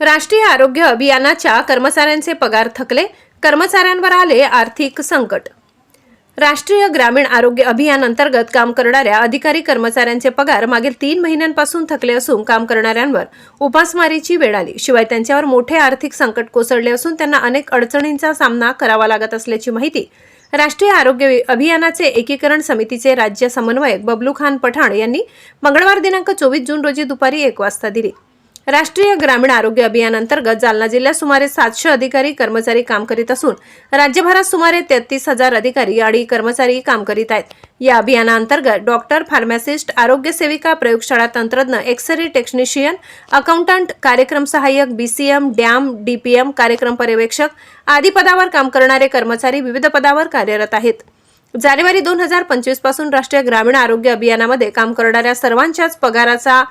राष्ट्रीय आरोग्य अभियानाच्या कर्मचाऱ्यांचे पगार थकले कर्मचाऱ्यांवर आले आर्थिक संकट. राष्ट्रीय ग्रामीण आरोग्य अभियान अंतर्गत काम करणाऱ्या अधिकारी कर्मचाऱ्यांचे पगार मागील तीन महिन्यांपासून थकले असून काम करणाऱ्यांवर उपासमारीची वेळ आली. शिवाय त्यांच्यावर मोठे आर्थिक संकट कोसळले असून त्यांना अनेक अडचणींचा सामना करावा लागत असल्याची माहिती राष्ट्रीय आरोग्य अभियानाचे एकीकरण समितीचे राज्य समन्वयक बबलू खान पठाण यांनी मंगळवार दिनांक चोवीस जून रोजी दुपारी एक वाजता दिली. राष्ट्रीय ग्रामीण आरोग्य अभियानांतर्गत जालना जिल्ह्यात सुमारे सातशे अधिकारी कर्मचारी काम करीत असून राज्यभरात सुमारे तेहतीस हजार अधिकारी आणि कर्मचारी काम करीत आहेत. या अभियानाअंतर्गत डॉक्टर फार्मासिस्ट आरोग्य सेविका प्रयोगशाळा तंत्रज्ञ एक्सरे टेक्निशियन अकाउंटंट कार्यक्रम सहाय्यक बीसीएम डॅम डीपीएम कार्यक्रम पर्यवेक्षक आदी पदावर काम करणारे कर्मचारी विविध पदावर कार्यरत आहेत. जानेवारी दोन हजार पंचवीसपासून राष्ट्रीय ग्रामीण आरोग्य अभियानामध्ये काम करणाऱ्या सर्वांच्याच पगाराचा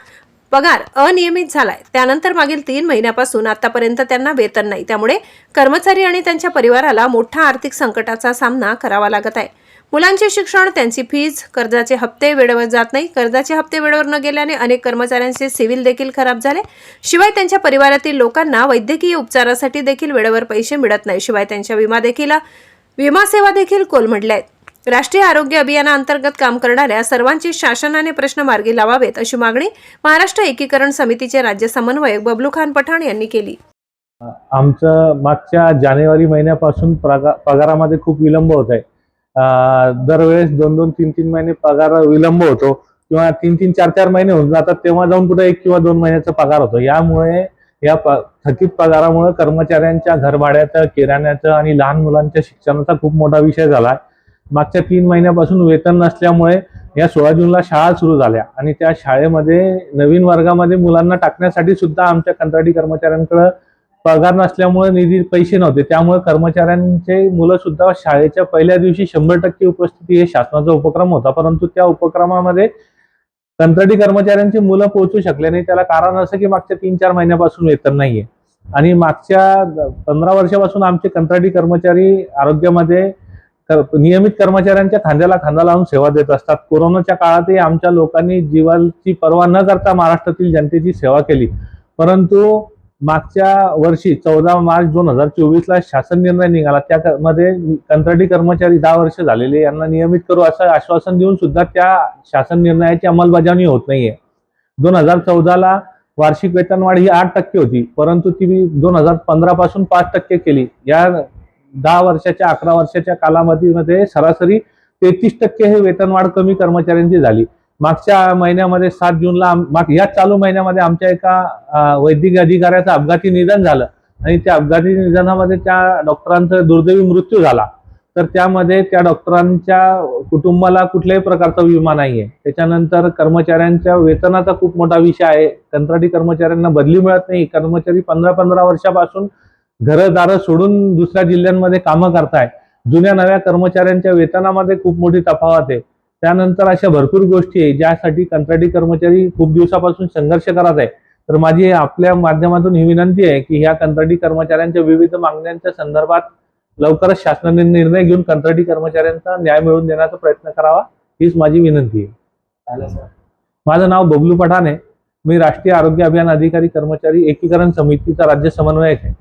पगार अनियमित झालाय. त्यानंतर मागील तीन महिन्यापासून आतापर्यंत त्यांना वेतन नाही. त्यामुळे कर्मचारी आणि त्यांच्या परिवाराला मोठा आर्थिक संकटाचा सामना करावा लागत आहे. मुलांचे शिक्षण त्यांची फीज कर्जाचे हप्ते वेळेवर जात नाही. कर्जाचे हप्ते वेळेवर न गेल्याने अनेक कर्मचाऱ्यांचे सिव्हिल देखील खराब झाले. शिवाय त्यांच्या परिवारातील लोकांना वैद्यकीय उपचारासाठी देखील वेळेवर पैसे मिळत नाही. शिवाय त्यांच्या विमा देखील विमा सेवा देखील कोलमडल्या आहेत. राष्ट्रीय आरोग्य अभियानाअंतर्गत काम करणाऱ्या सर्वांची शासनाने प्रश्न मार्गी लावावेत अशी मागणी महाराष्ट्र एकीकरण समितीचे राज्य समन्वयक बबलू खान पठाण यांनी केली. आमचं मागच्या जानेवारी महिन्यापासून पगा पगारामध्ये खूप विलंब होत आहे. दरवेळेस दोन दोन तीन तीन महिने पगार विलंब होतो किंवा तीन तीन चार चार महिने होऊन जातात तेव्हा जाऊन कुठे एक किंवा दोन महिन्याचा पगार होतो. यामुळे या थकीत पगारामुळे कर्मचाऱ्यांच्या घरभाड्याचं किराण्याचं आणि लहान मुलांच्या शिक्षणाचा खूप मोठा विषय झाला आहे. मागच्या तीन महिन्यापासून वेतन नसल्यामुळे या सोळा जूनला शाळा सुरू झाल्या. आणि त्या शाळेमध्ये नवीन वर्गामध्ये मुलांना टाकण्यासाठी सुद्धा आमच्या कंत्राटी कर्मचाऱ्यांकडे पगार नसल्यामुळे निधी पैसे नव्हते. त्यामुळे कर्मचाऱ्यांचे मुलं सुद्धा शाळेच्या पहिल्या दिवशी शंभर टक्के उपस्थिती हे शासनाचा उपक्रम होता. परंतु त्या उपक्रमामध्ये कंत्राटी कर्मचाऱ्यांची मुलं पोहोचू शकले नाही. त्याला कारण असं की मागच्या तीन चार महिन्यापासून वेतन नाहीये. आणि मागच्या पंधरा वर्षापासून आमचे कंत्राटी कर्मचारी आरोग्यामध्ये नियमित कर्मचाऱ्यांच्या खांद्याला खांदा लावून सेवा देत असतात. कोरोनाच्या काळातही आमच्या लोकांनी जीवाची पर्वा न करता महाराष्ट्रातील जनतेची सेवा केली. परंतु मागच्या वर्षी चौदा मार्च दोन हजार चोवीस ला शासन निर्णय निघाला. त्यामध्ये कंत्राटी कर्मचारी दहा वर्ष झालेले. यांना नियमित करू असं आश्वासन देऊन सुद्धा त्या शासन निर्णयाची अंमलबजावणी होत नाहीये. दोन हजार चौदाला वार्षिक वेतनवाढ ही आठ टक्के होती. परंतु ती दोन हजार पंधरा पासून पाच टक्के केली. या दहा वर्षाच्या अकरा वर्षाच्या कालावधीमध्ये सरासरी तेहतीस टक्के हे वेतनवाढ कमी कर्मचाऱ्यांची झाली. मागच्या महिन्यामध्ये सात जूनला माग याच चालू महिन्यामध्ये आमच्या एका वैद्यकीय अधिकाऱ्याचं अपघाती निधन झालं. आणि त्या अपघाती निधनामध्ये त्या डॉक्टरांचा दुर्दैवी मृत्यू झाला. तर त्यामध्ये त्या डॉक्टरांच्या कुटुंबाला कुठल्याही प्रकारचा विमा नाही आहे त्याच्यानंतर कर्मचाऱ्यांच्या वेतनाचा खूप मोठा विषय आहे. कंत्राटी कर्मचाऱ्यांना बदली मिळत नाही. कर्मचारी पंधरा पंधरा वर्षापासून घरदारं सोडून दुसऱ्या जिल्ह्यांमध्ये कामं करताय. जुन्या नव्या कर्मचाऱ्यांच्या वेतनामध्ये खूप मोठी तफावत आहे. त्यानंतर अशा भरपूर गोष्टी आहे ज्यासाठी कंत्राटी कर्मचारी खूप दिवसापासून संघर्ष करत आहे. तर माझी आपल्या माध्यमातून ही विनंती आहे की ह्या कंत्राटी कर्मचाऱ्यांच्या विविध मागण्यांच्या संदर्भात लवकरच शासनाने निर्णय घेऊन कंत्राटी कर्मचाऱ्यांचा न्याय मिळवून देण्याचा प्रयत्न करावा हीच माझी विनंती आहे. माझं नाव बबलू पठाण आहे. मी राष्ट्रीय आरोग्य अभियान अधिकारी कर्मचारी एकीकरण समितीचा राज्य समन्वयक आहे.